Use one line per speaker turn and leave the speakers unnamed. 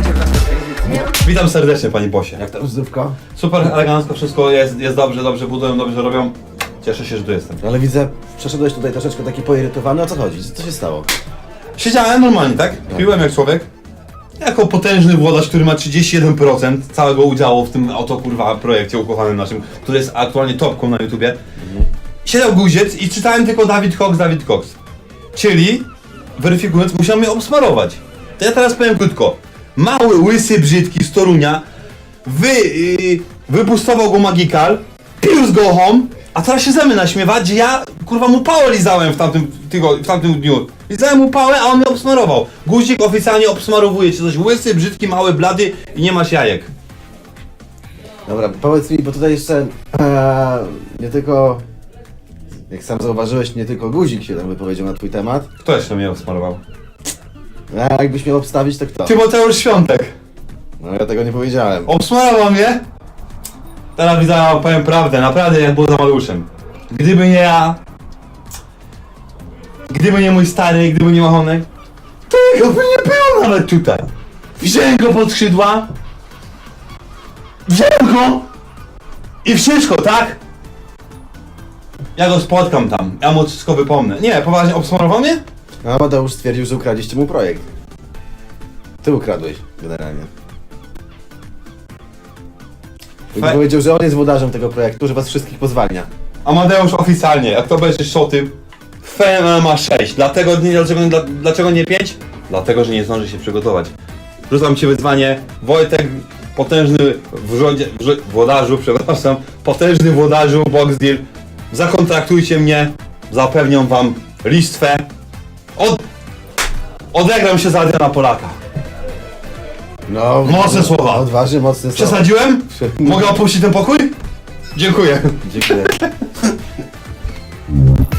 będzie w.
Witam serdecznie, panie bosie.
Jak tam zdrówko?
Super elegancko, wszystko jest, jest dobrze, dobrze budują, dobrze robią. Cieszę się, że tu jestem.
Ale widzę, przeszedłeś tutaj troszeczkę taki poirytowany. O co chodzi? Co się stało?
Siedziałem normalnie, tak? Piłem jak człowiek. Jako potężny włodarz, który ma 31% całego udziału w tym oto kurwa projekcie ukochanym naszym, który jest aktualnie topką na YouTubie. Siedział guziec i czytałem tylko Dawid Cox, Dawid Cox. Czyli, weryfikując, musiał mnie obsmarować. To ja teraz powiem krótko. Mały, łysy, brzydki z Torunia wy, yy, wypustował go Magical, pił z go home, a teraz się ze mnie naśmiewa, gdzie ja kurwa mu pałę lizałem w tamtym, tygo, w tamtym dniu. Lizałem mu pałę, a on mnie obsmarował. Guzik oficjalnie obsmarowuje cię coś łysy, brzydki, mały, blady i nie masz jajek.
Dobra, powiedz mi, bo tutaj jeszcze e, nie tylko, jak sam zauważyłeś, nie tylko guzik się tam wypowiedział na twój temat.
Kto jeszcze mnie obsmarował?
A jakbyś miał obstawić, to kto?
Tymoteusz Świątek.
No ja tego nie powiedziałem.
Obsmarował mnie. Teraz widzę, powiem prawdę, naprawdę jak było za maluszem. Gdyby nie ja, gdyby nie mój stary, gdyby nie Machonek, to jego by nie było nawet tutaj. Wziąłem go pod skrzydła, wziąłem go i wszystko, tak? Ja go spotkam tam, ja mu wszystko wypomnę. Nie, poważnie, obsmarował mnie?
A Amadeusz stwierdził, że ukradliście mu projekt. Ty ukradłeś, generalnie. I
Fe-
powiedział, że on jest włodarzem tego projektu, że was wszystkich pozwalnia.
Amadeusz oficjalnie, jak to obejrzysz szoty, FMA ma 6. Dlatego nie, dlaczego, dla, dlaczego nie 5? Dlatego, że nie zdąży się przygotować. Rzucam ci wyzwanie. Wojtek, potężny w rządzie, w rzo- włodarzu, przepraszam, potężny włodarzu, box deal. Zakontraktujcie mnie, zapewniam wam listwę. Od... Odegram się za Adriana Polaka.
No,
Mocne no, słowa.
Odważnie, mocne słowa.
Przesadziłem? Mogę opuścić ten pokój? Dziękuję.
Dziękuję.